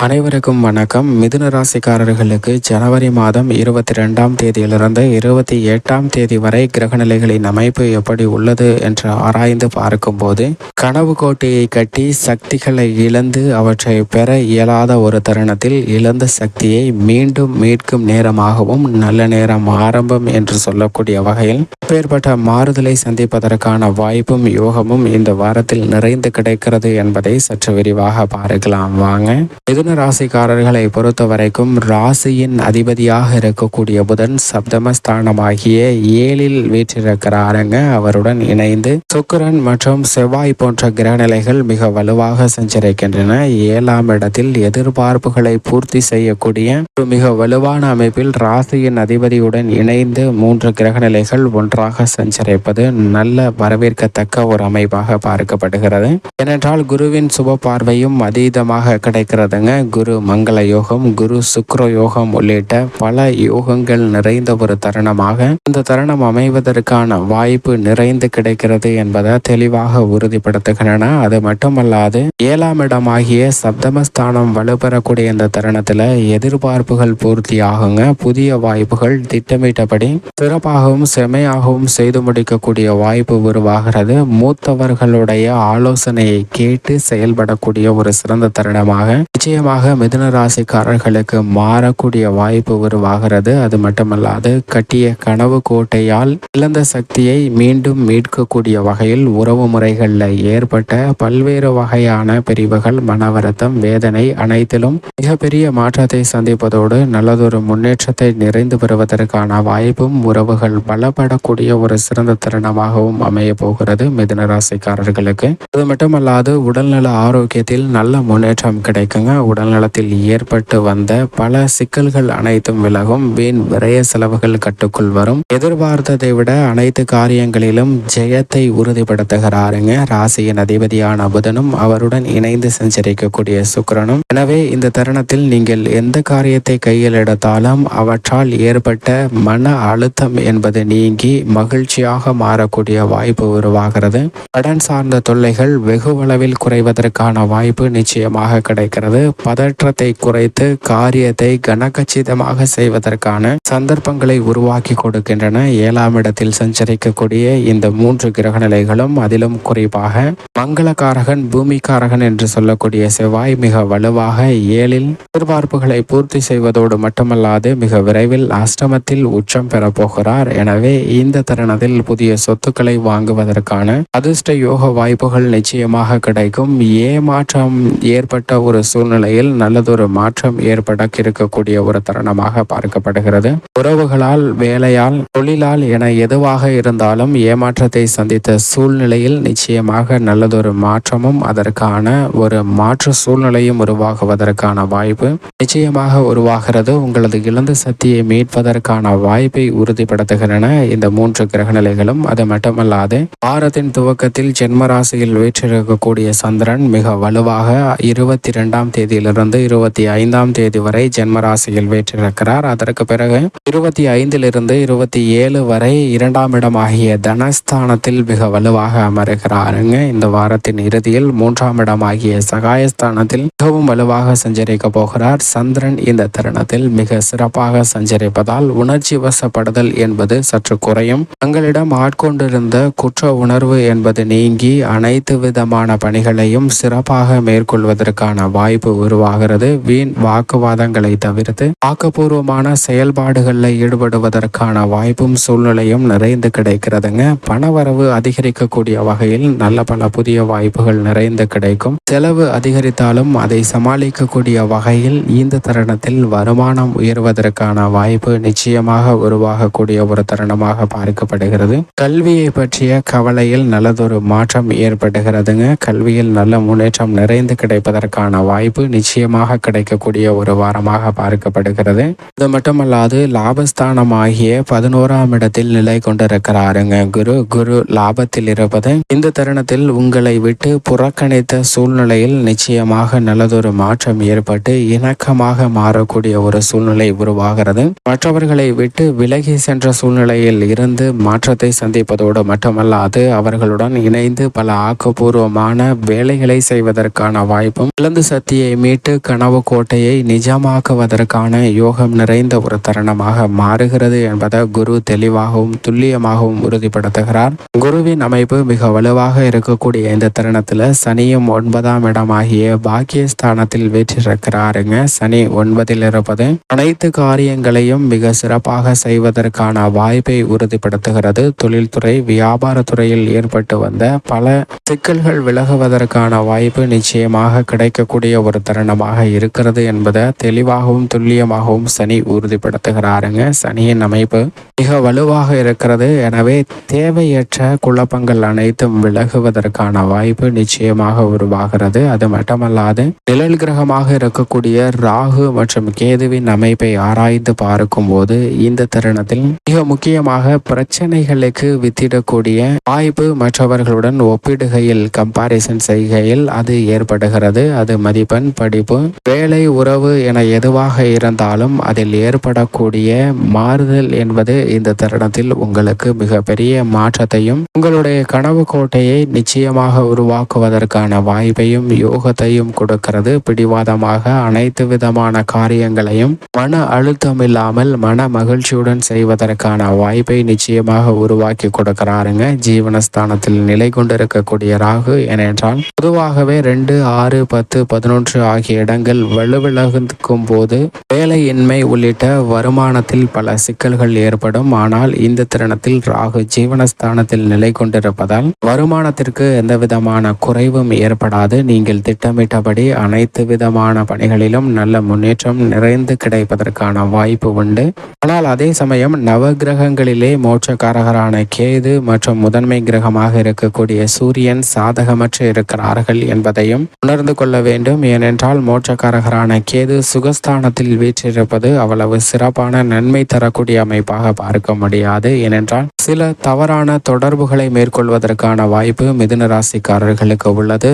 அனைவருக்கும் வணக்கம். மிதுன ராசிக்காரர்களுக்கு ஜனவரி மாதம் இருபத்தி ரெண்டாம் தேதியிலிருந்து இருபத்தி எட்டாம் தேதி வரை கிரகநிலைகளின் அமைப்பு எப்படி உள்ளது என்று ஆராய்ந்து பார்க்கும்போது கனவு கோட்டையை கட்டி சக்திகளை இழந்து அவற்றை பெற இயலாத ஒரு தருணத்தில் இழந்த சக்தியை மீண்டும் மீட்கும் நேரமாகவும் நல்ல நேரம் ஆரம்பம் என்று சொல்லக்கூடிய வகையில் அப்பேற்பட்ட மாறுதலை சந்திப்பதற்கான வாய்ப்பும் யோகமும் இந்த வாரத்தில் நிறைந்து கிடைக்கிறது என்பதை சற்று விரிவாக பார்க்கலாம். வாங்க. மிதுன ராசிக்காரர்களை பொறுத்த வரைக்கும் ராசியின் அதிபதியாக இருக்கக்கூடிய புதன் சப்தமஸ்தானமாகிய ஏழில் வீற்றிருக்கிறாருங்க. அவருடன் இணைந்து சுக்கிரன் மற்றும் செவ்வாய் போன்ற கிரகநிலைகள் மிக வலுவாக சஞ்சரிக்கின்றன. ஏழாம் இடத்தில் எதிர்பார்ப்புகளை பூர்த்தி செய்யக்கூடிய ஒரு மிக வலுவான அமைப்பில் ராசியின் அதிபதியுடன் இணைந்து மூன்று கிரகநிலைகள் ஒன்றாக சஞ்சரிப்பது நல்ல வரவேற்கத்தக்க ஒரு அமைப்பாக பார்க்கப்படுகிறது. ஏனென்றால் குருவின் சுப பார்வையும் அதீதமாக கிடைக்கிறதுங்க. குரு மங்கள யோகம் குரு சுக்ர யோகம் உள்ளிட்ட பல யோகங்கள் நிறைந்த ஒரு தருணமாக இந்த தருணம் அமைவதற்கான வாய்ப்பு நிறைந்து கிடைக்கிறது என்பதை தெளிவாக உறுதிப்படுத்துகின்றன. அது மட்டுமல்லாது ஏழாம் இடமாகிய சப்தமஸ்தானம் வலுப்பெறக்கூடிய இந்த தருணத்துல எதிர்பார்ப்புகள் பூர்த்தி ஆகுங்க புதிய வாய்ப்புகள் திட்டமிட்டபடி சிறப்பாகவும் செமையாகவும் செய்து முடிக்கக்கூடிய வாய்ப்பு உருவாகிறது. மூத்தவர்களுடைய ஆலோசனையை கேட்டு செயல்படக்கூடிய ஒரு சிறந்த தருணமாக நிச்சயமாக மிதுன ராசிக்காரர்களுக்கு மாறக்கூடிய வாய்ப்பு உருவாகிறது. அது மட்டுமல்லாது கட்டிய கனவு கோட்டையால் இழந்த சக்தியை மீண்டும் மீட்கக்கூடிய வகையில் உறவு முறைகளில் ஏற்பட்ட பல்வேறு வகையான பிரிவுகள் மனவருத்தம் வேதனை அனைத்திலும் மிகப்பெரிய மாற்றத்தை சந்திப்பதோடு நல்லதொரு முன்னேற்றத்தை நிறைந்து பெறுவதற்கான வாய்ப்பும் உறவுகள் பலப்படக்கூடிய ஒரு சிறந்த தருணமாகவும் அமைய போகிறது மிதன ராசிக்காரர்களுக்கு. அது மட்டுமல்லாது உடல்நல ஆரோக்கியத்தில் நல்ல முன்னேற்றம் கிடைக்குங்க. உடல்நலத்தில் ஏற்பட்டு வந்த பல சிக்கல்கள் அனைத்தும் விலகும். வீண் விரைய செலவுகள் கட்டுக்குள் வரும். எதிர்பார்த்ததை விட அனைத்து காரியங்களிலும் ஜெயத்தை உறுதிப்படுத்துகிறாருங்க. ராசியின் அதிபதியான புதனும் அவருடன் இணைந்து சஞ்சரிக்கக்கூடிய சுக்கரனும். எனவே இந்த தருணத்தில் நீங்கள் எந்த காரியத்தை கையில் எடுத்தாலும் அவற்றால் ஏற்பட்ட மன அழுத்தம் என்பது நீங்கி மகிழ்ச்சியாக மாறக்கூடிய வாய்ப்பு உருவாகிறது. கடன் சார்ந்த தொல்லைகள் வெகுவளவில் குறைவதற்கான வாய்ப்பு நிச்சயமாக கிடைக்கிறது. பதற்றத்தை குறைத்து காரியத்தை கனகச்சிதமாக செய்வதற்கான சந்தர்ப்பங்களை உருவாக்கி கொடுக்கின்றன. ஏழாம் இடத்தில் சஞ்சரிக்கக்கூடிய இந்த மூன்று கிரகநிலைகளும் அதிலும் குறிப்பாக மங்களக்காரகன் பூமிக்காரகன் என்று சொல்லக்கூடிய செவ்வாய் மிக வலுவாக ஏழில் எதிர்பார்ப்புகளை பூர்த்தி செய்வதோடு மட்டுமல்லாது மிக விரைவில் அஷ்டமத்தில் உச்சம் பெறப்போகிறார் எனவே இந்த தருணத்தில் புதிய சொத்துக்களை வாங்குவதற்கான அதிர்ஷ்ட யோக வாய்ப்புகள் நிச்சயமாக கிடைக்கும். ஏமாற்றம் ஏற்பட்ட ஒரு சூழ்நிலையில் நல்லதொரு மாற்றம் ஏற்பட இருக்கக்கூடிய ஒரு தருணமாக பார்க்கப்படுகிறது. உறவுகளால் வேலையால் தொழிலால் என எதுவாக இருந்தாலும் ஏமாற்றத்தை சந்தித்த சூழ்நிலையில் நிச்சயமாக நல்லதொரு மாற்றமும் அதற்கான ஒரு மாற்று சூழ்நிலையும் உருவாகுவதற்கான வாய்ப்பு நிச்சயமாக உருவாகிறது. உங்களது இழந்த சக்தியை மீட்பதற்கான வாய்ப்பை உறுதிப்படுத்துகின்றன. இந்த மூன்று கிரகநிலைகளும் அது மட்டுமல்லாது வாரத்தின் துவக்கத்தில் ஜென்மராசியில் வீற்றிருக்கக்கூடிய சந்திரன் மிக வலுவாக இருபத்தி இரண்டாம் தேதியிலிருந்து இருபத்தி ஐந்தாம் தேதி வரை ஜென்மராசியில் வீற்றிருக்கிறார். அதற்கு பிறகு இருபத்தி ஐந்திலிருந்து இருபத்தி ஏழு வரை இரண்டாம் இடமாகிய தனஸ்தானத்தில் மிக வலுவாக அமருகிறாருங்க இந்த வாரத்தின் இறுதியில் மூன்றாம் இடமாகிய சகாயஸ்தானத்தில் மிகவும் வலுவாக சஞ்சரிக்க போகிறார். சந்திரன் இந்த தருணத்தில் மிக சிறப்பாக சஞ்சரிப்பதால் உணர்ச்சி வசப்படுதல் என்பது சற்று குறையும். தங்களிடம் ஆட்கொண்டிருந்த குற்ற உணர்வு என்பது நீங்கி அனைத்து விதமான பணிகளையும் சிறப்பாக மேற்கொள்வதற்கான வாய்ப்பு உருவாகிறது. வீண் வாக்குவாதங்களை தவிர்த்து ஆக்கப்பூர்வமான செயல்பாடுகளில் ஈடுபடுவதற்கான வாய்ப்பும் சூழ்நிலையும் நிறைந்து கிடைக்கிறதுங்க. பணவரவு அதிகரிக்கக்கூடிய வகையில் நல்ல பல புதிய வாய்ப்புகள் நிறைந்து கிடைக்கும். செலவு அதிகரித்தாலும் அதை சமாளிக்கக்கூடிய வகையில் இந்த தருணத்தில் வருமானம் உயர்வதற்கான வாய்ப்பு நிச்சயமாக உருவாகக்கூடிய ஒரு தருணமாக பார்க்கப்படுகிறது. கல்வியை பற்றிய கவலையில் நல்லதொரு மாற்றம் ஏற்படுகிறதுங்க. கல்வியில் நல்ல முன்னேற்றம் நிறைந்து கிடைப்பதற்கான வாய்ப்பு நிச்சயமாக கிடைக்கக்கூடிய ஒரு வாரமாக பார்க்கப்படுகிறது. இது மட்டுமல்லாது லாபஸ்தானம் ஆகிய பதினோராம் இடத்தில் நிலை கொண்டிருக்கிறாருங்க. குரு குரு லாபத்தில் இருப்பது. இந்த தருணத்தில் உங்களை விட்டு புறக்கணித்த சூழ்நிலை சூழ்நிலையில் நிச்சயமாக நல்லதொரு மாற்றம் ஏற்பட்டு இணக்கமாக மாறக்கூடிய ஒரு சூழ்நிலை உருவாகிறது. மற்றவர்களை விட்டு விலகி சென்ற சூழ்நிலையில் இருந்து மாற்றத்தை சந்திப்பதோடு மட்டுமல்லாது அவர்களுடன் இணைந்து பல ஆக்கப்பூர்வமான வேலைகளை செய்வதற்கான வாய்ப்பும் இழந்து சக்தியை மீட்டு கனவு கோட்டையை நிஜமாக்குவதற்கான யோகம் நிறைந்த ஒரு தருணமாக மாறுகிறது என்பதை குரு தெளிவாகவும் துல்லியமாகவும் உறுதிப்படுத்துகிறார். குருவின் அமைப்பு மிக வலுவாக இருக்கக்கூடிய இந்த தருணத்தில் சனியும் ஒன்பதாம் இடமாகிய பாக்கியஸ்தானத்தில் வீற்றிருக்கிறாருங்க. சனி ஒன்பதில் இருப்பது அனைத்து காரியங்களையும் மிக சிறப்பாக செய்வதற்கான வாய்ப்பை உறுதிப்படுத்துகிறது. தொழில்துறை வியாபாரத்துறையில் ஏற்பட்டு வந்த பல சிக்கல்கள் விலகுவதற்கான வாய்ப்பு நிச்சயமாக கிடைக்கக்கூடிய ஒரு தருணமாக இருக்கிறது என்பதை தெளிவாகவும் துல்லியமாகவும் சனி உறுதிப்படுத்துகிறாருங்க. சனியின் அமைப்பு மிக வலுவாக இருக்கிறது. எனவே தேவையற்ற குழப்பங்கள் அனைத்தும் விலகுவதற்கான வாய்ப்பு நிச்சயமாக உருவாகிறது. அது மட்டுமல்லாது நிழல் கிரகமாக இருக்கக்கூடிய ராகு மற்றும் கேதுவின் அமைப்பை ஆராய்ந்து பார்க்கும் போது இந்த தருணத்தில் மிக முக்கியமாக பிரச்சனைகளுக்கு வித்திடக்கூடிய வாய்ப்பு மற்றவர்களுடன் ஒப்பிடுகையில் கம்பாரிசன் செய்கையில் அது ஏற்படுகிறது. அது மதிப்பெண் படிப்பு வேலை உறவு என எதுவாக இருந்தாலும் அதில் ஏற்படக்கூடிய மாறுதல் என்பது இந்த தருணத்தில் உங்களுக்கு மிகப்பெரிய மாற்றத்தையும் உங்களுடைய கனவு கோட்டையை நிச்சயமாக உருவாக்குவதற்கான வாய்ப்பை வாய்ப்பையும் யோகத்தையும் கொடுக்கிறது. பிடிவாதமாக அனைத்து விதமான காரியங்களையும் மன அழுத்தம் இல்லாமல் மன மகிழ்ச்சியுடன் செய்வதற்கான வாய்ப்பை நிச்சயமாக உருவாக்கி கொடுக்கிறாருங்க. ஜீவனஸ்தானத்தில் நிலை கொண்டிருக்கக்கூடிய ராகு ஏனென்றால் பொதுவாகவே ரெண்டு ஆறு பத்து பதினொன்று ஆகிய இடங்கள் வலுவிலகும் போது வேலையின்மை உள்ளிட்ட வருமானத்தில் பல சிக்கல்கள் ஏற்படும். ஆனால் இந்த தருணத்தில் ராகு ஜீவனஸ்தானத்தில் நிலை கொண்டிருப்பதால் வருமானத்திற்கு எந்த விதமான குறைவும் ஏற்படாது. நீங்கள் திட்டமிட்டபடி அனைத்து விதமான பணிகளிலும் நல்ல முன்னேற்றம் நிறைந்து கிடைப்பதற்கான வாய்ப்பு உண்டு. ஆனால் அதே சமயம் நவ கிரகங்களிலே மோட்சக்காரகரான கேது மற்றும் முதன்மை கிரகமாக இருக்கக்கூடிய சூரியன் சாதகமற்று இருக்கிறார்கள் என்பதையும் உணர்ந்து கொள்ள வேண்டும். ஏனென்றால் மோட்சக்காரகரான கேது சுகஸ்தானத்தில் வீற்றிருப்பது அவ்வளவு சிறப்பான நன்மை தரக்கூடிய அமைப்பாக பார்க்க முடியாது. ஏனென்றால் சில தவறான தொடர்புகளை மேற்கொள்வதற்கான வாய்ப்பு மிதுன ராசிக்காரர்களுக்கு உள்ளது.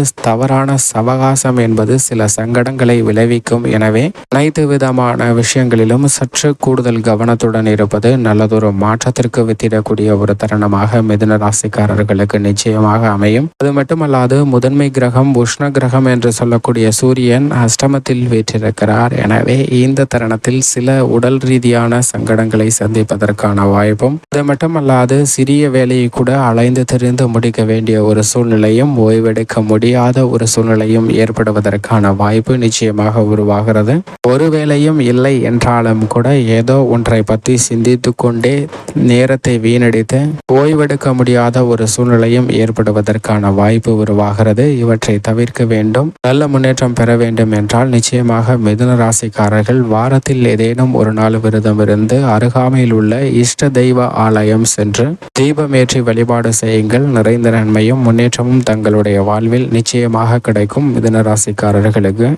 தவறான சவகாசம் என்பது சில சங்கடங்களை விளைவிக்கும். எனவே அனைத்து விதமான விஷயங்களிலும் சற்று கூடுதல் கவனத்துடன் இருப்பது நல்லதொரு மாற்றத்திற்கு வித்திடக்கூடிய ஒரு தருணமாக மிதுன ராசிக்காரர்களுக்கு நிச்சயமாக அமையும். அது மட்டுமல்லாது முதன்மை கிரகம் உஷ்ண கிரகம் என்று சொல்லக்கூடிய சூரியன் அஷ்டமத்தில் வீற்றிருக்கிறார். எனவே இந்த தருணத்தில் சில உடல் ரீதியான சங்கடங்களை சந்திப்பதற்கான வாய்ப்பும் அது மட்டுமல்லாது சிறிய வேலையை கூட அலைந்து தெரிந்து முடிக்க வேண்டிய ஒரு சூழ்நிலையும் ஓய்வெடுக்க முடியாத ஒரு சூழ்நிலையும் ஏற்படுவதற்கான வாய்ப்பு நிச்சயமாக உருவாகிறது. ஒருவேளையும் இல்லை என்றாலும் கூட ஏதோ ஒன்றை பற்றி சிந்தித்து கொண்டே நேரத்தை வீணடித்து ஓய்வெடுக்க முடியாத ஒரு சூழ்நிலையும் ஏற்படுவதற்கான வாய்ப்பு உருவாகிறது. இவற்றை தவிர்க்க வேண்டும். நல்ல முன்னேற்றம் பெற வேண்டும் என்றால் நிச்சயமாக மிதுன ராசிக்காரர்கள் வாரத்தில் ஏதேனும் ஒரு நாள் விரதம் இருந்து அருகாமையில் உள்ள இஷ்ட தெய்வ ஆலயம் சென்று தீபமேற்றி வழிபாடு செய்யுங்கள். நிறைந்த நன்மையும் முன்னேற்றமும் தங்களுடைய வாழ்வில் நிச்சயமாக கிடைக்கும் மிதன ராசிக்காரர்களுக்கு.